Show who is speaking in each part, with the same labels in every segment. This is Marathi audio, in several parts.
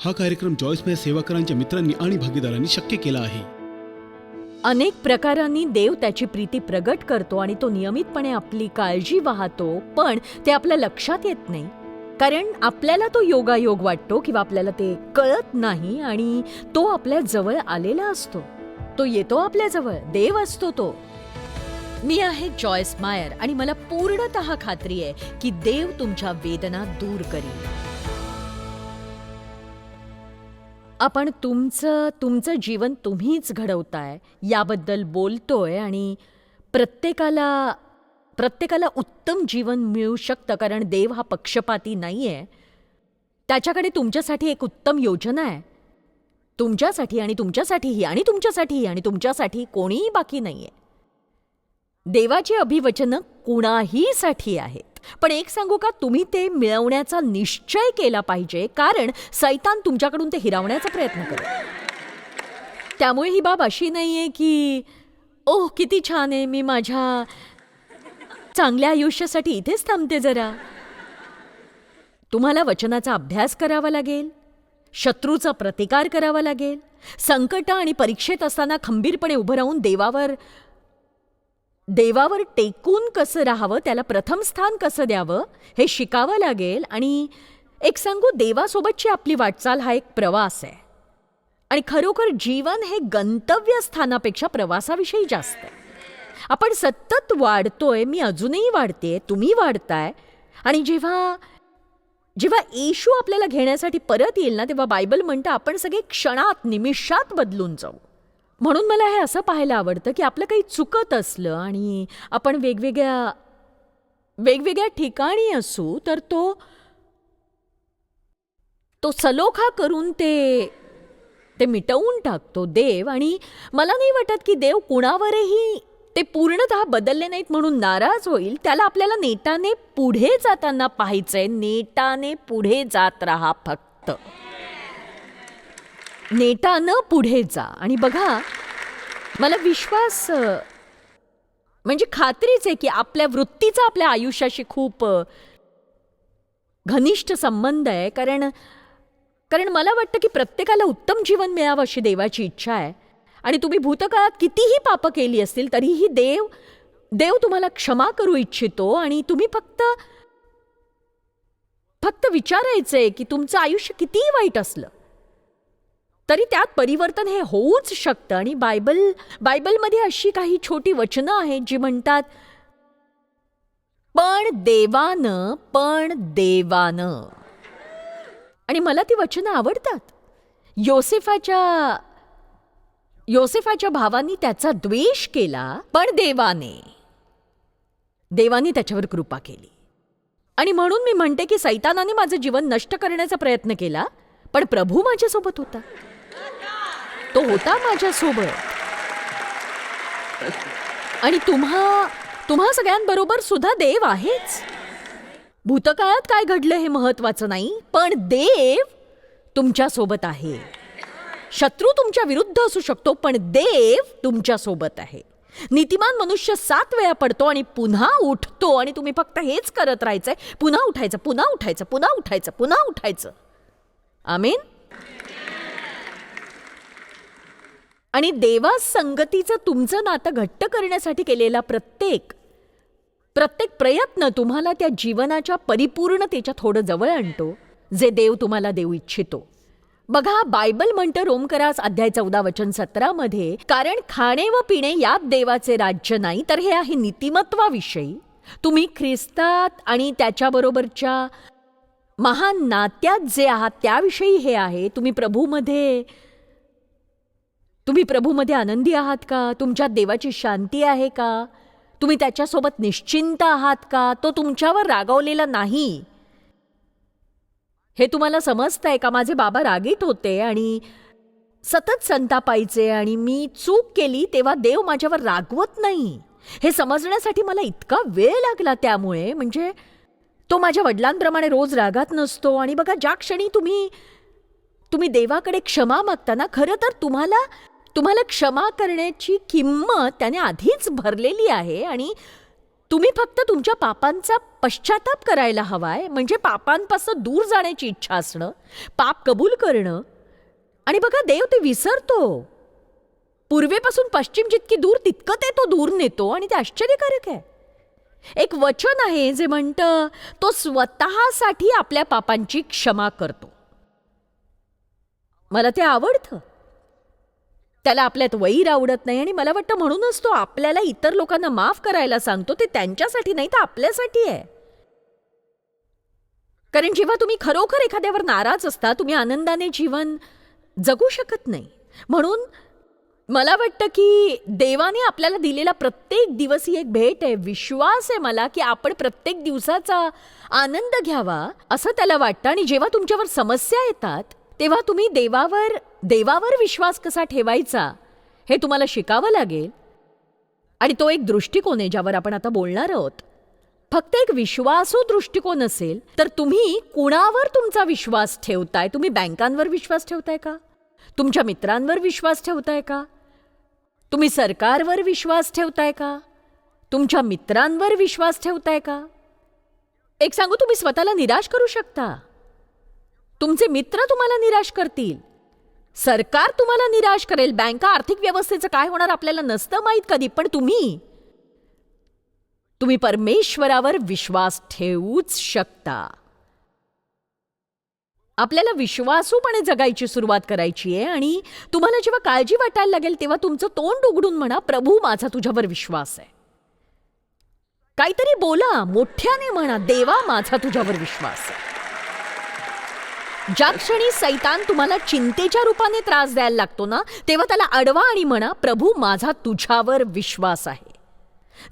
Speaker 1: हा कार्यक्रम जॉईसमय सेवाकरांच्या मित्रांनी आणि भागीदारांनी शक्य केला आहे.
Speaker 2: अनेक प्रकारांनी देव त्याची प्रीती प्रगट करतो आणि तो नियमितपणे आपली काळजी वाहतो पण ते आपल्या लक्षात येत नाही. कारण आपल्याला तो योगायोग वाटतो किंवा आपल्याला ते कळत नाही आणि तो आपल्या जवळ आलेला असतो. तो येतो आपल्या जवळ देव असतो तो. मी आहे जॉयस मायर आणि मला पूर्णत खात्री आहे की देव तुमच्या वेदना दूर करील. आपण तुमचं तुमचं जीवन तुम्हीच घडवताय याबद्दल बोलतोय आणि प्रत्येकाला प्रत्येकाला उत्तम जीवन मिळू शकतं कारण देव हा पक्षपाती नाही आहे त्याच्याकडे तुमच्यासाठी एक उत्तम योजना आहे. तुमच्यासाठी आणि तुमच्यासाठीही आणि तुमच्यासाठीही आणि तुमच्यासाठी कोणीही बाकी नाही आहे देवाची अभिवचनं कुणाहीसाठी आहेत पण एक सांगू का तुम्ही ते मिळवण्याचा निश्चय केला पाहिजे कारण सैतान तुमच्याकडून ते हिरावण्याचा प्रयत्न करेल. त्यामुळे ही बाब अशी नाही आहे की ओह किती छान आहे मी माझ्या चांगल्या आयुष्यासाठी इथेच थांबते जरा. तुम्हाला वचनाचा अभ्यास करावा लागेल शत्रूचा प्रतिकार करावा लागेल संकट आणि परीक्षेत असताना खंबीरपणे उभं राहून देवावर देवावर टेकून कसं राहावं त्याला प्रथम स्थान कसं द्यावं हे शिकावं लागेल आणि एक सांगू देवासोबतची आपली वाटचाल हा एक प्रवास आहे. आणि खरोखर जीवन हे गंतव्यस्थानापेक्षा प्रवासाविषयी जास्त आहे. आपण सतत वाढतोय मी अजूनही वाढते तुम्ही वाढताय आणि जेव्हा जेव्हा येशू आपल्याला घेण्यासाठी परत येईल ना तेव्हा बायबल म्हणतं आपण सगळे क्षणात निमिषात बदलून जाऊ. म्हणून मला हे असं पाहायला आवडतं की आपलं काही चुकत असलं आणि आपण वेगवेगळ्या वेगवेगळ्या ठिकाणी असू तर तो तो सलोखा करून ते ते मिटवून टाकतो देव. आणि मला नाही वाटत की देव कुणावरही ते पूर्णतः बदलले नाहीत म्हणून नाराज होईल. त्याला आपल्याला नेटाने पुढे जाताना पाहायचंय. नेटाने पुढे जात राहा फक्त. नेटानं पुढे जा. आणि बघा मला विश्वास म्हणजे खात्रीच आहे की आपल्या वृत्तीचा आपल्या आयुष्याशी खूप घनिष्ठ संबंध आहे. कारण कारण मला वाटतं की प्रत्येकाला उत्तम जीवन मिळावं अशी देवाची इच्छा आहे. आणि तुम्ही भूतकाळात कितीही पापं केली असतील तरीही देव देव तुम्हाला क्षमा करू इच्छितो. आणि तुम्ही फक्त फक्त विचारायचं आहे की तुमचं आयुष्य कितीही वाईट असलं तरी त्यात परिवर्तन हे होऊच शकतं. आणि बायबल बायबलमध्ये अशी काही छोटी वचनं आहेत जी म्हणतात पण देवानं पण देवानं. आणि मला ती वचनं आवडतात. योसेफाच्या योसेफाच्या भावांनी त्याचा द्वेष केला पण देवाने. देवाने त्याच्यावर कृपा केली. आणि म्हणून मी म्हणते की सैतानाने माझं जीवन नष्ट करण्याचा प्रयत्न केला पण प्रभू माझ्यासोबत होता. तो होता माझ्यासोबत. आणि तुम्हा तुम्हा सगळ्यांबरोबर सुद्धा देव आहेच. भूतकाळात काय घडलं हे महत्वाचं नाही पण देव तुमच्यासोबत आहे. शत्रू तुमच्या विरुद्ध असू शकतो पण देव तुमच्यासोबत आहे. नीतिमान मनुष्य सात वेळा पडतो आणि पुन्हा उठतो आणि तुम्ही फक्त हेच करत राहायचंय. पुन्हा उठायचं पुन्हा उठायचं पुन्हा उठायचं पुन्हा उठायचं. आमीन? आणि देवासंगतीचं तुमचं नातं घट्ट करण्यासाठी केलेला प्रत्येक प्रत्येक प्रयत्न तुम्हाला त्या जीवनाच्या परिपूर्णतेच्या थोडं जवळ आणतो जे देव तुम्हाला देऊ इच्छितो. बघा बायबल म्हणतं रोमकरास अध्याय चौदा वचन सतरामध्ये कारण खाणे व पिणे यात देवाचे राज्य नाही तर हे आहे नीतिमत्वाविषयी. तुम्ही ख्रिस्तात आणि त्याच्याबरोबरच्या महान नात्यात जे आहात त्याविषयी हे आहे तुम्ही प्रभूमध्ये तुम्ही प्रभूमध्ये आनंदी आहात का? तुमच्यात देवाची शांती आहे का? तुम्ही त्याच्यासोबत निश्चिंत आहात का? तो तुमच्यावर रागावलेला नाही. हे तुम्हाला समजतंय का? माझे बाबा रागीत होते आणि सतत संतापायचे आणि मी चूक केली तेव्हा देव माझ्यावर रागवत नाही. हे समजण्यासाठी मला इतका वेळ लागला त्यामुळे. म्हणजे तो माझ्या वडिलांप्रमाणे रोज रागात नसतो आणि बघा ज्या क्षणी तुम्ही तुम्ही देवाकडे क्षमा मागताना खरं तर तुम्हाला तुम्हाला क्षमा करण्याची किंमत त्याने आधीच भरलेली आहे आणि तुम्ही फक्त तुमच्या पापांचा पश्चाताप करायला हवाय म्हणजे पापांपासून दूर जाण्याची इच्छा असणं पाप कबूल करणं. आणि बघा देव ते विसरतो. पूर्वेपासून पश्चिम जितकी दूर तितकं ते तो दूर नेतो आणि ते आश्चर्यकारक आहे. एक वचन आहे जे म्हणतं तो स्वतःसाठी आपल्या पापांची क्षमा करतो. मला ते आवडतं. त्याला आपल्यात वैर आवडत नाही आणि मला वाटतं म्हणूनच तो आपल्याला इतर लोकांना माफ करायला सांगतो. ते त्यांच्यासाठी नाही तर आपल्यासाठी आहे. कारण जेव्हा तुम्ही खरोखर एखाद्यावर नाराज असता तुम्ही आनंदाने जीवन जगू शकत नाही. म्हणून मला वाटतं की देवाने आपल्याला दिलेला प्रत्येक दिवस ही एक भेट आहे विश्वास आहे मला की आपण प्रत्येक दिवसाचा आनंद घ्यावा असं त्याला वाटतं. आणि जेव्हा तुमच्यावर समस्या येतात तेव्हा तुम्ही देवावर देवावर विश्वास कसा ठेवायचा हे तुम्हाला शिकावं लागेल. आणि तो एक दृष्टिकोन आहे ज्यावर आपण आता बोलणार आहोत. फक्त एक विश्वासू दृष्टिकोन असेल तर तुम्ही कुणावर तुमचा विश्वास ठेवताय? तुम्ही बँकांवर विश्वास ठेवताय का? तुमच्या मित्रांवर विश्वास ठेवताय का? तुम्ही सरकारवर विश्वास ठेवताय का? तुमच्या मित्रांवर विश्वास ठेवताय का? एक सांगू तुम्ही स्वतःला निराश करू शकता. तुमचे मित्र तुम्हाला निराश करतील. सरकार तुम्हाला निराश करेल. बँका आर्थिक व्यवस्थेचं काय होणार आपल्याला नसतं माहीत कधी पण तुम्ही. तुम्ही परमेश्वरावर विश्वास ठेवूच शकता. आपल्याला विश्वासूपणे जगायची सुरुवात करायची आहे आणि तुम्हाला जेव्हा काळजी वाटायला लागेल तेव्हा तुमचं तोंड उघडून म्हणा प्रभू माझा तुझ्यावर विश्वास आहे. काहीतरी बोला मोठ्याने म्हणा देवा माझा तुझ्यावर विश्वास आहे. ज्या क्षणी सैतान तुम्हाला चिंतेच्या रूपाने त्रास द्यायला लागतो ना तेव्हा त्याला अडवा आणि म्हणा प्रभू माझा तुझ्यावर विश्वास आहे.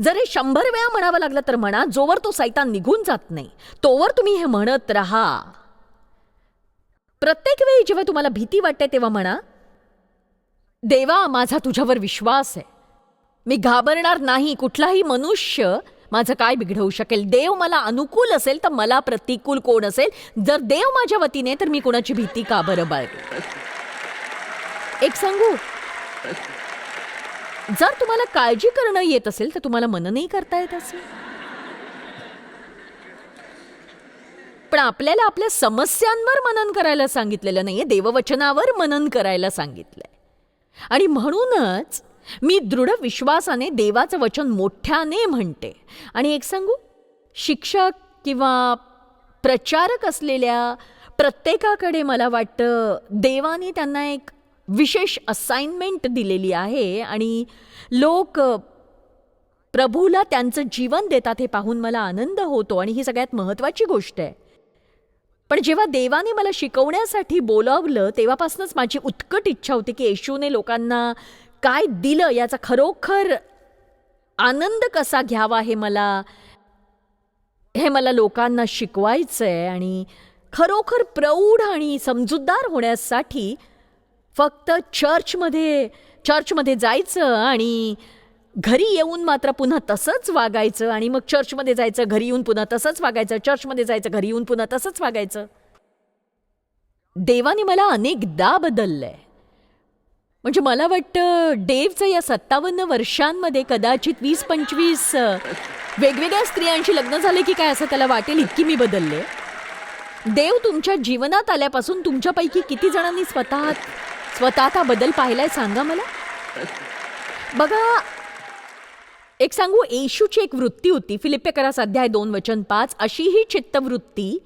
Speaker 2: जर हे शंभर वेळा म्हणावं लागलं तर म्हणा जोवर तो सैतान निघून जात नाही तोवर तुम्ही हे म्हणत राहा. प्रत्येक वेळी जेव्हा तुम्हाला भीती वाटते तेव्हा म्हणा देवा माझा तुझ्यावर विश्वास आहे. मी घाबरणार नाही कुठलाही मनुष्य माझं काय बिघडवू शकेल? देव मला अनुकूल असेल तर मला प्रतिकूल कोण असेल? जर देव माझ्या वतीने तर मी कोणाची भीती का बरं बाळगू? एक सांगू? जर तुम्हाला काळजी करणं येत असेल तर तुम्हाला मननही करता येत असेल. पण आपल्याला आपल्या समस्यांवर मनन करायला सांगितलेलं नाहीये. देववचनावर मनन करायला सांगितलंय. आणि म्हणूनच मी दृढ विश्वासाने देवाचं वचन मोठ्याने म्हणते. आणि एक सांगू? शिक्षक किंवा प्रचारक असलेल्या प्रत्येकाकडे मला वाटतं देवाने त्यांना एक विशेष असाइनमेंट दिलेली आहे आणि लोक प्रभूला त्यांचं जीवन देतात हे पाहून मला आनंद होतो आणि ही सगळ्यात महत्त्वाची गोष्ट आहे. पण जेव्हा देवाने मला शिकवण्यासाठी बोलावलं तेव्हापासूनच माझी उत्कट इच्छा होती की येशूने लोकांना काय दिलं याचा खरोखर आनंद कसा घ्यावा हे मला हे मला लोकांना शिकवायचं आहे आणि खरोखर प्रौढ आणि समजूतदार होण्यासाठी फक्त चर्चमध्ये चर्चमध्ये जायचं आणि घरी येऊन मात्र पुन्हा तसंच वागायचं आणि मग चर्चमध्ये जायचं घरी येऊन पुन्हा तसंच वागायचं चर्चमध्ये जायचं घरी येऊन पुन्हा तसंच वागायचं. देवाने मला अनेकदा बदललंय. म्हणजे मला वाटतं डेव्हचं या सत्तावन्न वर्षांमध्ये कदाचित वीस पंचवीस वेगवेगळ्या स्त्रियांशी लग्न झाले की काय असं त्याला वाटेल इतकी मी बदलले. देव तुमच्या जीवनात आल्यापासून तुमच्यापैकी किती जणांनी स्वतः स्वतःचा बदल पाहिलाय सांगा मला? बघा एक सांगू येशूची एक वृत्ती होती फिलिप्पेकरास अध्याय दोन वचन पाच अशी ही चित्तवृत्ती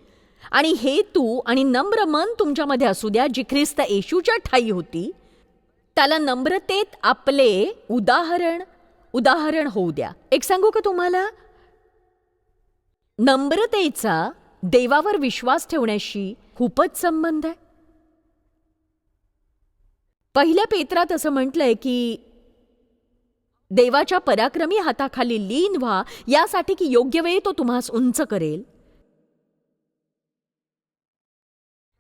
Speaker 2: आणि हेतू आणि नम्र मन तुमच्यामध्ये असू द्या जी ख्रिस्त येशूच्या ठाई होती त्याला नम्रतेत आपले उदाहरण उदाहरण होऊ द्या. एक सांगू का तुम्हाला? नम्रतेचा देवावर विश्वास ठेवण्याशी खूपच संबंध आहे. पहिल्या पेत्रात असं म्हटलंय की देवाच्या पराक्रमी हाताखाली लीन व्हा यासाठी की योग्य वेळी तो तुम्हास उंच करेल.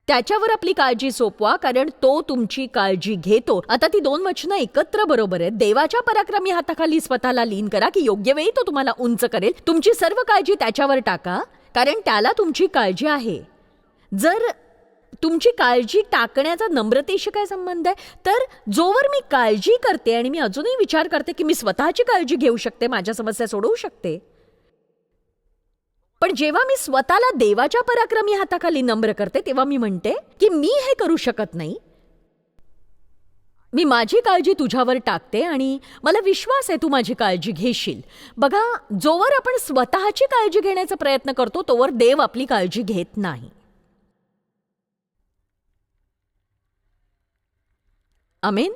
Speaker 2: त्याच्यावर आपली काळजी सोपवा कारण तो तुमची काळजी घेतो. आता ती दोन वचनं एकत्र बरोबर आहेत. देवाच्या पराक्रमी हाताखाली स्वतःला लीन करा की योग्य वेळी तो तुम्हाला उंच करेल. तुमची सर्व काळजी त्याच्यावर टाका कारण त्याला तुमची काळजी आहे. जर तुमची काळजी टाकण्याचा नम्रतेशी काय संबंध आहे? तर जोवर मी काळजी करते आणि मी अजूनही विचार करते की मी स्वतःची काळजी घेऊ शकते माझ्या समस्या सोडवू शकते. पण जेव्हा मी स्वतःला देवाच्या पराक्रमी हाताखाली नम्र करते तेव्हा मी म्हणते की मी हे करू शकत नाही. मी माझी काळजी तुझ्यावर टाकते आणि मला विश्वास आहे तू माझी काळजी घेशील. बघा जोवर आपण स्वतःची काळजी घेण्याचा प्रयत्न करतो तोवर देव आपली काळजी घेत नाही. अमेन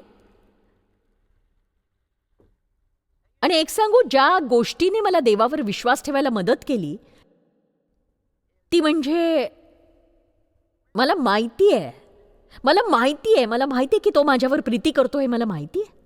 Speaker 2: आणि एक सांगू ज्या गोष्टीने मला देवावर विश्वास ठेवायला मदत केली ती म्हणजे मला माहिती आहे मला माहिती आहे मला माहिती आहे की तो माझ्यावर प्रीती करतो हे मला माहिती आहे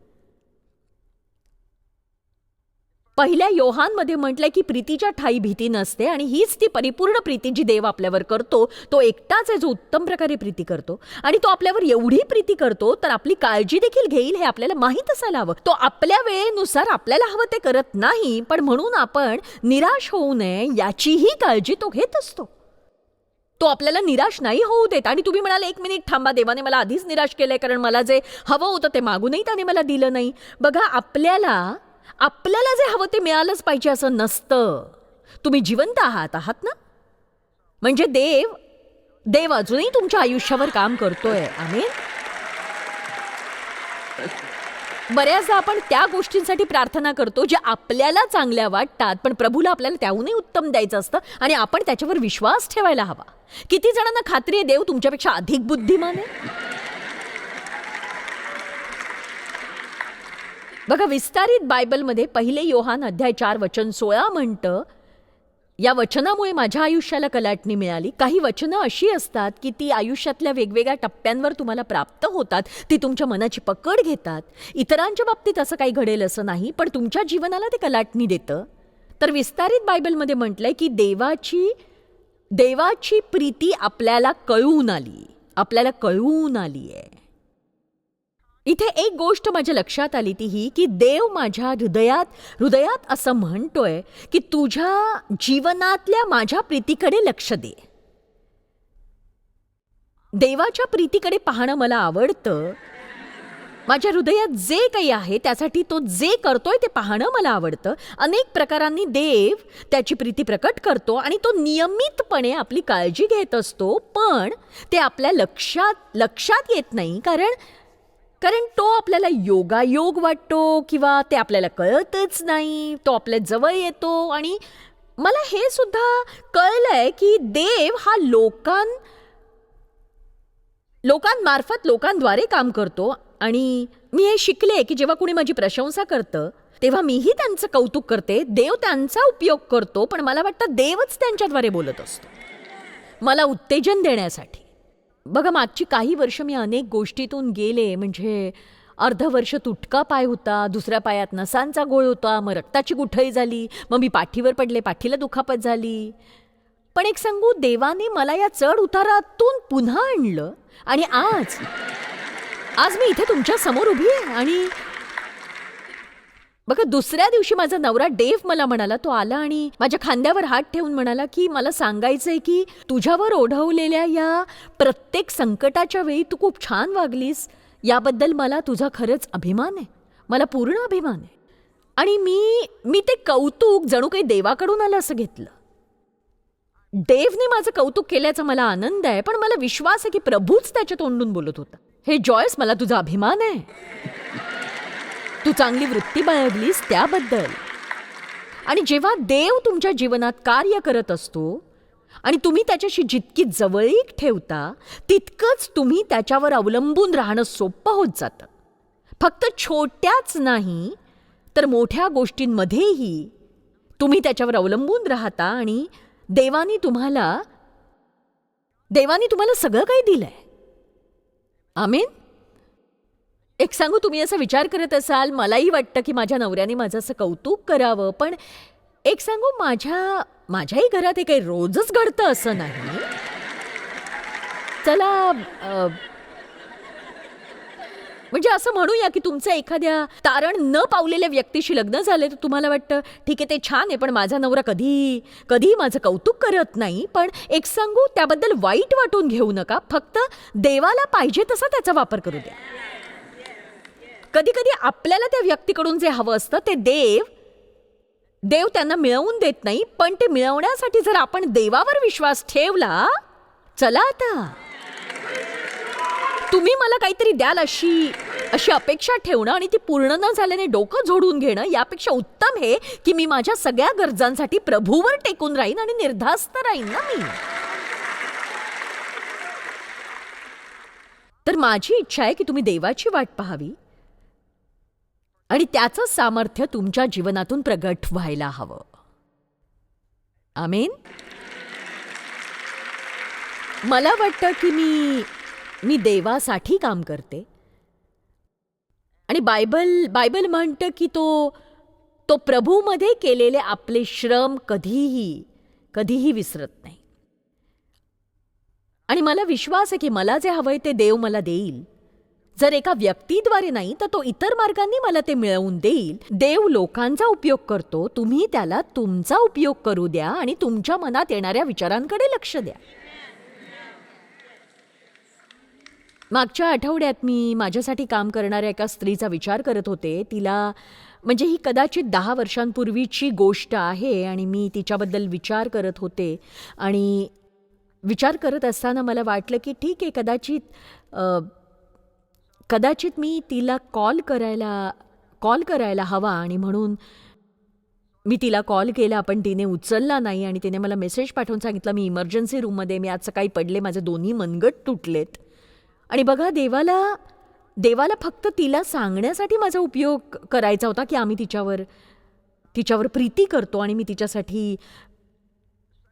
Speaker 2: पहिल्या योहानमध्ये म्हटलंय की प्रीतीच्या ठाई भीती नसते आणि हीच ती परिपूर्ण प्रीती जी देव आपल्यावर करतो तो एकटाच आहे जो उत्तम प्रकारे प्रीती करतो. आणि तो आपल्यावर एवढी प्रीती करतो तर आपली काळजी देखील घेईल हे आपल्याला माहीत असायला हवं. तो आपल्या वेळेनुसार आपल्याला हवं ते करत नाही पण म्हणून आपण निराश होऊ नये याचीही काळजी तो घेत असतो. तो आपल्याला निराश नाही होऊ देत. आणि तुम्ही म्हणाल एक मिनिट थांबा देवाने मला आधीच निराश केलंय कारण मला जे हवं होतं ते मागूनही त्याने मला दिलं नाही. बघा आपल्याला आपल्याला जे हवं ते मिळालंच पाहिजे असं नसतं. तुम्ही जिवंत आहात आहात ना? म्हणजे देव देव अजूनही तुमच्या आयुष्यावर काम करतोय. आम्ही बऱ्याचदा आपण त्या गोष्टींसाठी प्रार्थना करतो ज्या आपल्याला चांगल्या वाटतात पण प्रभूला आपल्याला त्याहूनही उत्तम द्यायचं असतं आणि आपण त्याच्यावर विश्वास ठेवायला हवा. किती जणांना खात्री आहे देव तुमच्यापेक्षा अधिक बुद्धिमान आहे? बघा विस्तारित बायबलमध्ये पहिले योहान अध्याय चार वचन सोळा म्हणतं या वचनामुळे माझ्या आयुष्याला कलाटणी मिळाली. काही वचनं अशी असतात की ती आयुष्यातल्या वेगवेगळ्या टप्प्यांवर तुम्हाला प्राप्त होतात ती तुमच्या मनाची पकड घेतात. इतरांच्या बाबतीत असं काही घडेल असं नाही पण तुमच्या जीवनाला ते कलाटणी देतं. तर विस्तारित बायबलमध्ये म्हटलंय की देवाची देवाची प्रीती आपल्याला कळून आली. आपल्याला कळून आली आहे इथे एक गोष्ट माझ्या लक्षात आली ती ही की देव माझ्या हृदयात हृदयात असं म्हणतोय की तुझ्या जीवनातल्या माझ्या प्रीतीकडे लक्ष दे. देवाच्या प्रीतीकडे पाहणं मला आवडतं. माझ्या हृदयात जे काही आहे त्यासाठी तो जे करतोय ते पाहणं मला आवडतं. अनेक प्रकारांनी देव त्याची प्रीती प्रकट करतो आणि तो नियमितपणे आपली काळजी घेत असतो पण ते आपल्या लक्षात लक्षात येत नाही कारण कारण तो आपल्याला योगायोग वाटतो किंवा ते आपल्याला कळतच नाही. तो आपल्या जवळ येतो आणि मला हे सुद्धा कळलंय की देव हा लोकां लोकांमार्फत लोकांद्वारे काम करतो. आणि मी हे शिकले की जेव्हा कुणी माझी प्रशंसा करतं तेव्हा मीही त्यांचं कौतुक करते. देव त्यांचा उपयोग करतो पण मला वाटतं देवच त्यांच्याद्वारे बोलत असतो. मला उत्तेजन देण्यासाठी. बघा मागची काही वर्ष मी अनेक गोष्टीतून गेले. म्हणजे अर्ध वर्ष तुटका पाय होता दुसऱ्या पायात नसांचा गोळ होता मग रक्ताची गुठळी झाली मग मी पाठीवर पडले पाठीला दुखापत झाली. पण एक सांगू देवाने मला या चढ उतारातून पुन्हा आणलं आणि आज आज मी इथे तुमच्यासमोर उभी आहे आणि बघा दुसऱ्या दिवशी माझा नवरा डेव मला म्हणाला तो आला आणि माझ्या खांद्यावर हात ठेवून म्हणाला की मला सांगायचंय की तुझ्यावर ओढवलेल्या या प्रत्येक संकटाच्या वेळी तू खूप छान वागलीस. याबद्दल मला तुझा खरंच अभिमान आहे. मला पूर्ण अभिमान आहे. आणि मी मी ते कौतुक जणू काही देवाकडून आलं असं घेतलं. देवने माझं कौतुक केल्याचा मला आनंद आहे पण मला विश्वास आहे की प्रभूच त्याच्या तोंडून बोलत होता. हे जॉयस मला तुझा अभिमान आहे. तू चांगली वृत्ती बाळगलीस त्याबद्दल. आणि जेव्हा देव तुमच्या जीवनात कार्य करत असतो आणि तुम्ही त्याच्याशी जितकी जवळीक ठेवता तितकंच तुम्ही त्याच्यावर अवलंबून राहणं सोपं होत जातं. फक्त छोट्याच नाही तर मोठ्या गोष्टींमध्येही तुम्ही त्याच्यावर अवलंबून राहता आणि देवानी तुम्हाला देवानी तुम्हाला सगळं काही दिलंय. आमेन? एक सांगू तुम्ही असा विचार करत असाल मलाही वाटतं की माझ्या नवऱ्याने माझं असं कौतुक करावं पण एक सांगू माझ्या माझ्याही घरात हे काही रोजच घडतं असं नाही. चला अ, म्हणजे असं म्हणूया की तुमचं एखाद्या तारण न पावलेल्या व्यक्तीशी लग्न झाले तर तुम्हाला वाटतं ठीक आहे ते छान आहे पण माझा नवरा कधी कधीही माझं कौतुक करत नाही पण एक सांगू त्याबद्दल वाईट वाटून घेऊ नका फक्त देवाला पाहिजे तसा त्याचा वापर करू द्या. कधी कधी आपल्याला त्या व्यक्तीकडून जे हवं असतं ते देव देव त्यांना मिळवून देत नाही पण ते मिळवण्यासाठी जर आपण देवावर विश्वास ठेवला चला आता. तुम्ही मला काहीतरी द्याल अशी अशी अपेक्षा ठेवणं आणि ती पूर्ण न झाल्याने डोकं झोडून घेणं यापेक्षा उत्तम हे की मी माझ्या सगळ्या गरजांसाठी प्रभूवर टेकून राहीन आणि निर्धास्त राहीन ना मी. तर माझी इच्छा आहे की तुम्ही देवाची वाट पाहावी. आणि त्याचं सामर्थ्य तुमच्या जीवनातून प्रगट व्हायला हवं. आमेन? मला वाटतं की मी मी देवासाठी काम करते. आणि बायबल बायबल म्हणतं की तो तो प्रभूमध्ये केलेले आपले श्रम कधीही कधीही विसरत नाही. आणि मला विश्वास आहे की मला जे हवंय ते देव मला देईल. जर एका व्यक्तीद्वारे नाही तर तो इतर मार्गांनी मला ते मिळवून देईल. देव लोकांचा उपयोग करतो. तुम्ही त्याला तुमचा उपयोग करू द्या आणि तुमच्या मनात येणाऱ्या विचारांकडे लक्ष द्या. मागच्या आठवड्यात मी माझ्यासाठी काम करणाऱ्या एका स्त्रीचा विचार करत होते. तिला म्हणजे ही कदाचित दहा वर्षांपूर्वीची गोष्ट आहे आणि मी तिच्याबद्दल विचार करत होते. आणि विचार करत असताना मला वाटलं की ठीक आहे कदाचित कदाचित मी तिला कॉल करायला कॉल करायला हवा आणि म्हणून मी तिला कॉल केला पण तिने उचलला नाही आणि तिने मला मेसेज पाठवून सांगितलं मी इमर्जन्सी रूममध्ये मी आज सकाळी पडले माझे दोन्ही मनगट तुटलेत. आणि बघा देवाला देवाला फक्त तिला सांगण्यासाठी माझा उपयोग करायचा होता की आम्ही तिच्यावर तिच्यावर प्रीती करतो आणि मी तिच्यासाठी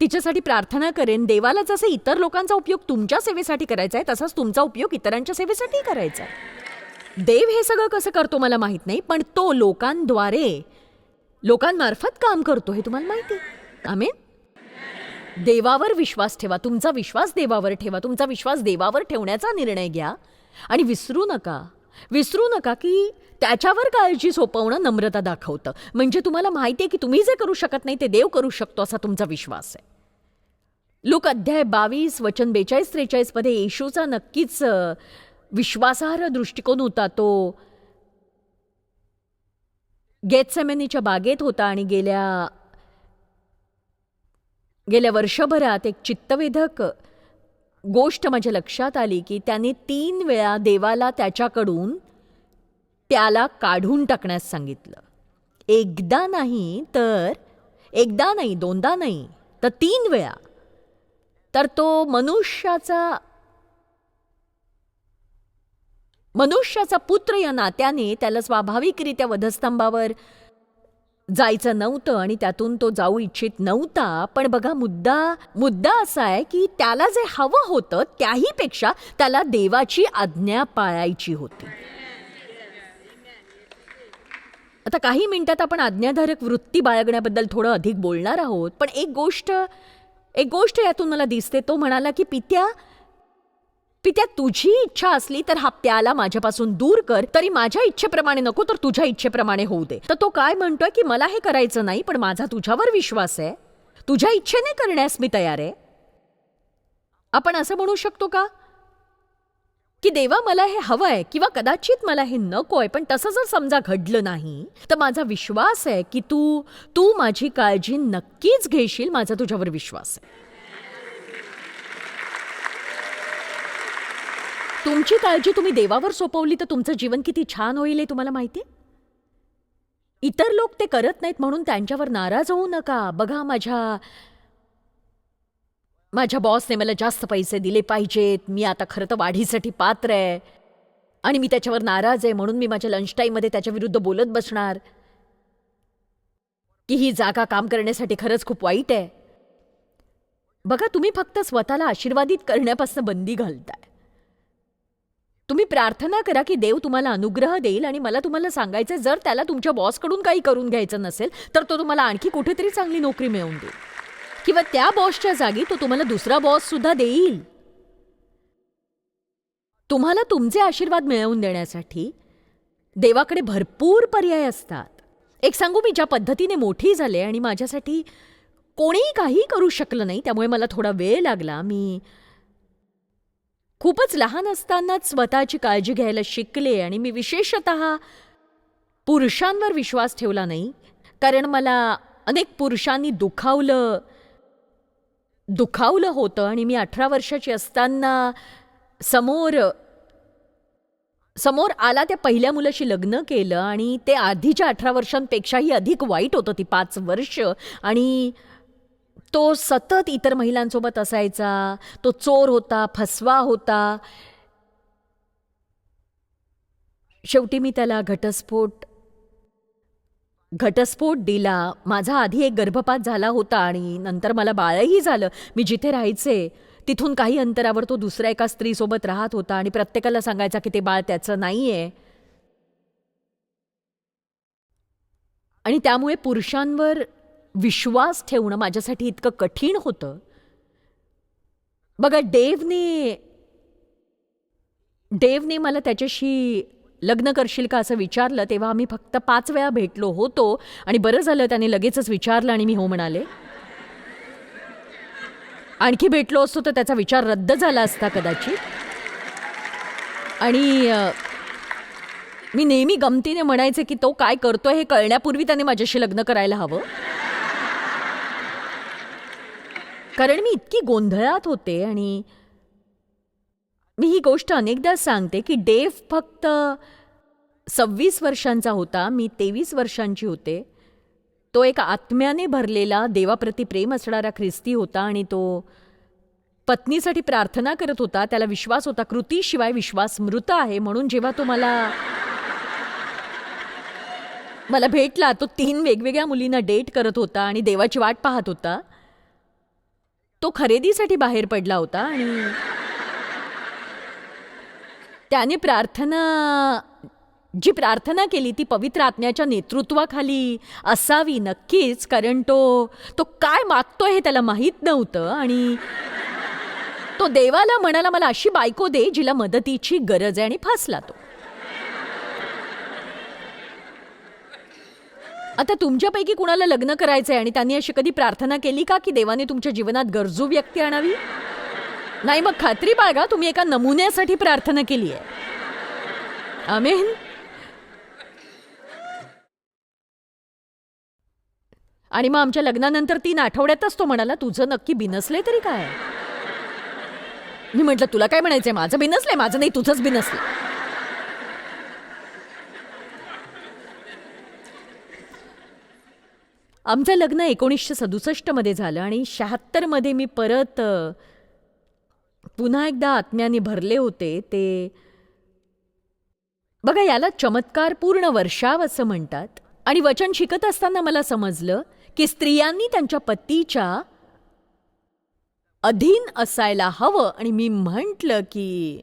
Speaker 2: तिच्यासाठी प्रार्थना करेन देवाला जसं इतर लोकांचा उपयोग तुमच्या सेवेसाठी करायचा आहे तसाच तुमचा उपयोग इतरांच्या सेवेसाठी करायचा आहे. देव हे सगळं कसं करतो मला माहीत नाही पण तो लोकांद्वारे लोकांमार्फत काम करतो हे तुम्हाला माहिती आमेन? देवावर विश्वास ठेवा तुमचा विश्वास देवावर ठेवा तुमचा विश्वास देवावर ठेवण्याचा निर्णय घ्या. आणि विसरू नका विसरू नका की त्याच्यावर काळजी सोपवणं नम्रता दाखवतं. म्हणजे तुम्हाला माहिती आहे की तुम्ही जे करू शकत नाही ते देव करू शकतो असा तुमचा विश्वास आहे. लोक अध्याय बावीस वचन बेचाळीस त्रेचाळीसमध्ये येशूचा नक्कीच विश्वासार्ह दृष्टिकोन होता तो. गेतसेमेनीच्या बागेत होता आणि गेल्या गेल्या वर्षभरात एक चित्तवेधक गोष्ट माझ्या लक्षात आली की त्याने तीन वेळा देवाला त्याच्याकडून त्याला काढून टाकण्यास सांगितलं. एकदा नाही तर एकदा नाही दोनदा नाही तर तीन वेळा. तर तो मनुष्याचा मनुष्याचा पुत्र या नात्याने त्याला स्वाभाविकरित्या वधस्तंभावर जायचं नव्हतं आणि त्यातून तो जाऊ इच्छित नव्हता. पण बघा मुद्दा मुद्दा असा आहे की त्याला जे हवं होतं त्याहीपेक्षा त्याला देवाची आज्ञा पाळायची होती. आता काही मिनिटात आपण आज्ञाधारक वृत्ती बाळगण्याबद्दल थोडं अधिक बोलणार आहोत. पण एक गोष्ट एक गोष्ट यातून मला दिसते तो म्हणाला की पित्या पित्या तुझी इच्छा असली तर हा प्याला माझ्यापासून दूर कर. तरी माझ्या इच्छेप्रमाणे नको तर तुझ्या इच्छेप्रमाणे होऊ दे. तर तो काय म्हणतोय की मला हे करायचं नाही पण माझा तुझ्यावर विश्वास आहे. तुझ्या इच्छेने करण्यास मी तयार आहे. आपण असं म्हणू शकतो का? की देवा मला हे हवंय किंवा कदाचित मला हे नकोय पण तसं जर समजा घडलं नाही तर माझा विश्वास आहे की तू तू माझी काळजी नक्कीच घेशील माझा तुझ्यावर विश्वास आहे. तुमची काळजी तुम्ही देवावर सोपवली तर तुमचं जीवन किती छान होईल हे तुम्हाला माहिती इतर लोक ते करत नाहीत म्हणून त्यांच्यावर नाराज होऊ नका. बघा माझ्या माझ्या बॉसने मला जास्त पैसे दिले पाहिजेत. मी आता खरं तर वाढीसाठी पात्र आहे. आणि मी त्याच्यावर नाराज आहे म्हणून मी माझ्या लंच टाईममध्ये त्याच्या विरुद्ध बोलत बसणार. की ही जागा काम करण्यासाठी खरंच खूप वाईट आहे. बघा तुम्ही फक्त स्वतःला आशीर्वादित करण्यापासून बंदी घालताय. तुम्ही प्रार्थना करा की देव तुम्हाला अनुग्रह देईल आणि मला तुम्हाला सांगायचं जर त्याला तुमच्या बॉसकडून काही करून घ्यायचं नसेल तर तो तुम्हाला आणखी कुठेतरी चांगली नोकरी मिळवून देईल. किंवा त्या बॉसच्या जागी तो तुम्हाला दुसरा बॉस सुद्धा देईल. तुम्हाला तुमचे आशीर्वाद मिळवून देण्यासाठी देवाकडे भरपूर पर्याय असतात. एक सांगू मी ज्या पद्धतीने मोठी झाले आणि माझ्यासाठी कोणीही काही करू शकलं नाही त्यामुळे मला थोडा वेळ लागला. मी खूपच लहान असतानाच स्वतःची काळजी घ्यायला शिकले आणि मी विशेषत पुरुषांवर विश्वास ठेवला नाही. कारण मला अनेक पुरुषांनी दुखावलं दुखावलं होतं आणि मी अठरा वर्षाची असताना समोर समोर आला त्या पहिल्या मुलाशी लग्न केलं आणि ते आधीच्या अठरा वर्षांपेक्षाही अधिक वाईट होतं ती पाच वर्ष. आणि तो सतत इतर महिलांसोबत असायचा तो चोर होता फसवा होता. शेवटी मी त्याला घटस्फोट घटस्फोट दिला. माझा आधी एक गर्भपात झाला होता आणि नंतर मला बाळही झालं. मी जिथे राहायचे तिथून काही अंतरावर तो दुसऱ्या एका स्त्रीसोबत राहत होता आणि प्रत्येकाला सांगायचा की ते बाळ त्याचं नाही आहे आणि त्यामुळे पुरुषांवर विश्वास ठेवणं माझ्यासाठी इतकं कठीण होतं. बघा डेवने डेवने मला त्याच्याशी लग्न करशील का असं विचारलं तेव्हा आम्ही फक्त पाच वेळा भेटलो होतो आणि बरं झालं त्याने लगेचच विचारलं आणि मी हो म्हणाले. आणखी भेटलो असतो तर त्याचा विचार रद्द झाला असता कदाचित. आणि मी नेहमी गमतीने म्हणायचे की तो काय करतोय हे कळण्यापूर्वी त्याने माझ्याशी लग्न करायला हवं. कारण मी इतकी गोंधळात होते आणि मी ही गोष्ट अनेकदा सांगते की डेव फक्त सव्वीस वर्षांचा होता मी तेवीस वर्षांची होते. तो एक आत्म्याने भरलेला देवाप्रती प्रेम असणारा ख्रिस्ती होता आणि तो पत्नीसाठी प्रार्थना करत होता त्याला विश्वास होता कृतीशिवाय विश्वास मृत आहे म्हणून जेव्हा तो मला मला भेटला तो तीन वेगवेगळ्या मुलींना डेट करत होता आणि देवाची वाट पाहत होता. तो खरेदीसाठी बाहेर पडला होता आणि त्याने प्रार्थना जी प्रार्थना केली ती पवित्र आत्म्याच्या नेतृत्वाखाली असावी नक्कीच कारण तो तो काय मागतोय हे त्याला माहीत नव्हतं आणि तो देवाला म्हणाला मला अशी बायको दे जिला मदतीची गरज आहे आणि फासला तो. आता तुमच्यापैकी कुणाला लग्न करायचंय आणि त्यांनी अशी कधी प्रार्थना केली का की देवाने तुमच्या जीवनात गरजू व्यक्ती आणावी? नाही मग खात्री बाळगा तुम्ही एका नमुन्यासाठी प्रार्थना केली आहे आमेन. आणि मग आमच्या लग्नानंतर तीन आठवड्यातच तो म्हणाला तुझं नक्की बिनसलंय तरी काय? मी म्हटलं तुला काय म्हणायचंय? माझं बिनसलंय? माझं नाही तुझंच बिनसलं आमचं लग्न एकोणीसशे सदुसष्टमध्ये झालं आणि शहात्तरमध्ये मी परत पुन्हा एकदा आत्म्याने भरले होते ते. बघा याला चमत्कारपूर्ण वर्षाव असं म्हणतात. आणि वचन शिकत असताना मला समजलं की स्त्रियांनी त्यांच्या पतीच्या अधीन असायला हवं. आणि मी म्हटलं की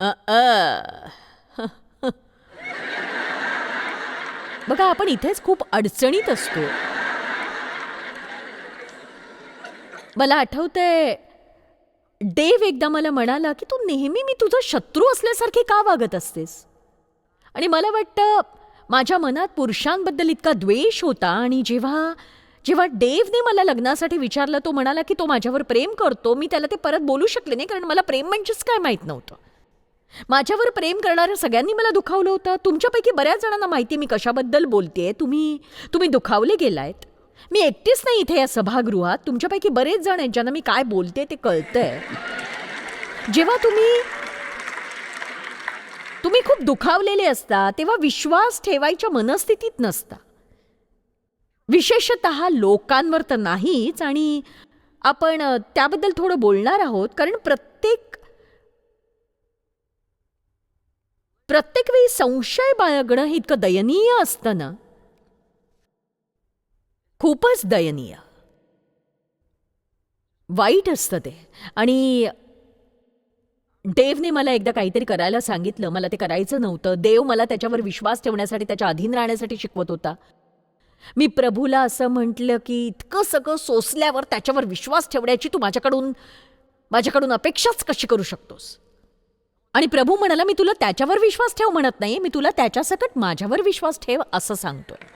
Speaker 2: अ, अ. बघा आपण इथेच खूप अडचणीत असतो. मला आठवतंय डेव एकदा मला म्हणाला की तू नेहमी मी तुझा शत्रू असल्यासारखे का वागत असतेस? आणि मला वाटतं माझ्या मनात पुरुषांबद्दल इतका द्वेष होता आणि जेव्हा जेव्हा डेवने मला लग्नासाठी विचारलं तो म्हणाला की तो माझ्यावर प्रेम करतो मी त्याला ते परत बोलू शकले नाही कारण मला प्रेम म्हणजेच काय माहीत नव्हतं. माझ्यावर प्रेम करणाऱ्या सगळ्यांनी मला दुखावलं होतं. तुमच्यापैकी बऱ्याच जणांना माहिती आहे मी कशाबद्दल बोलतेय. तुम्ही तुम्ही दुखावले गेलायत. मी एकटीच नाही इथे या सभागृहात. तुमच्यापैकी बरेच जण आहेत ज्यांना मी काय बोलते ते कळतंय. जेव्हा तुम्ही तुम्ही खूप दुखावलेले असता तेव्हा विश्वास ठेवायच्या मनस्थितीत नसता. विशेषत लोकांवर तर नाहीच आणि आपण त्याबद्दल थोडं बोलणार आहोत. कारण प्रत्येक प्रत्येक वेळी संशय बाळगणं हे इतकं दयनीय असतं ना. खूपच दयनीय. वाईट असतं ते. आणि देवने मला एकदा काहीतरी करायला सांगितलं. मला ते करायचं नव्हतं. देव मला त्याच्यावर विश्वास ठेवण्यासाठी त्याच्या अधीन राहण्यासाठी शिकवत होता. मी प्रभूला असं म्हटलं की इतकं सगळं सोसल्यावर त्याच्यावर विश्वास ठेवण्याची तू माझ्याकडून माझ्याकडून अपेक्षाच कशी करू शकतोस? आणि प्रभू म्हणाला मी तुला त्याच्यावर विश्वास ठेव म्हणत नाही मी तुला त्याच्यासकट माझ्यावर विश्वास ठेव असं सांगतोय.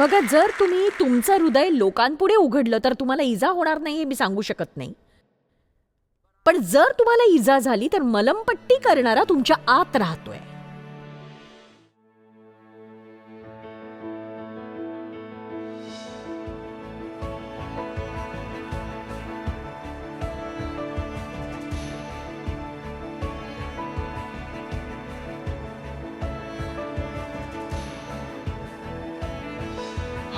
Speaker 2: बघा जर तुम्ही तुमचं हृदय लोकांपुढे उघडलं तर तुम्हाला इजा होणार नाही हे मी सांगू शकत नाही. पण जर तुम्हाला इजा झाली तर मलमपट्टी करणारा तुमच्या आत राहतोय.